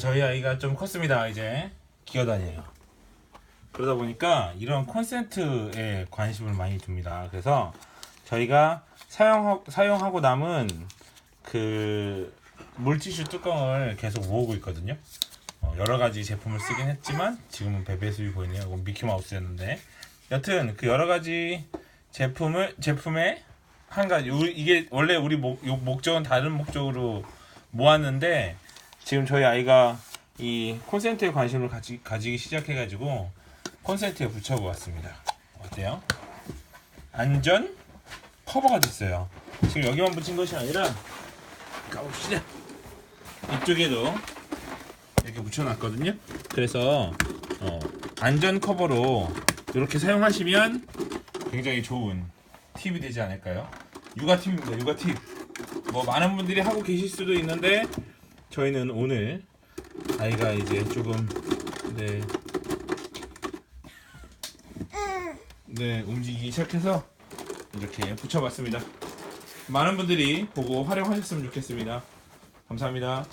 저희 아이가 좀 컸습니다. 이제 기어다녀요. 그러다 보니까 이런 콘센트에 관심을 많이 둡니다. 그래서 저희가 사용하, 사용하고 남은 그 물티슈 뚜껑을 계속 모으고 있거든요. 어, 여러 가지 제품을 쓰긴 했지만 지금은 베베수이 보이네요. 이건 미키마우스였는데 여튼 그 여러 가지 제품을 제품에 한 가지 우리- 이게 원래 우리 목, 요 목적은 다른 목적으로 모았는데 지금 저희 아이가 이 콘센트에 관심을 가지, 가지기 시작해가지고 콘센트에 붙여보았습니다. 어때요? 안전 커버가 됐어요. 지금 여기만 붙인 것이 아니라 가봅시다. 이쪽에도 이렇게 붙여놨거든요. 그래서 어, 안전 커버로 이렇게 사용하시면 굉장히 좋은 팁이 되지 않을까요? 육아 팁입니다. 육아 팁. 뭐 많은 분들이 하고 계실 수도 있는데 저희는 오늘 아이가 이제 조금 네, 네 움직이기 시작해서 이렇게 붙여봤습니다. 많은 분들이 보고 활용하셨으면 좋겠습니다. 감사합니다.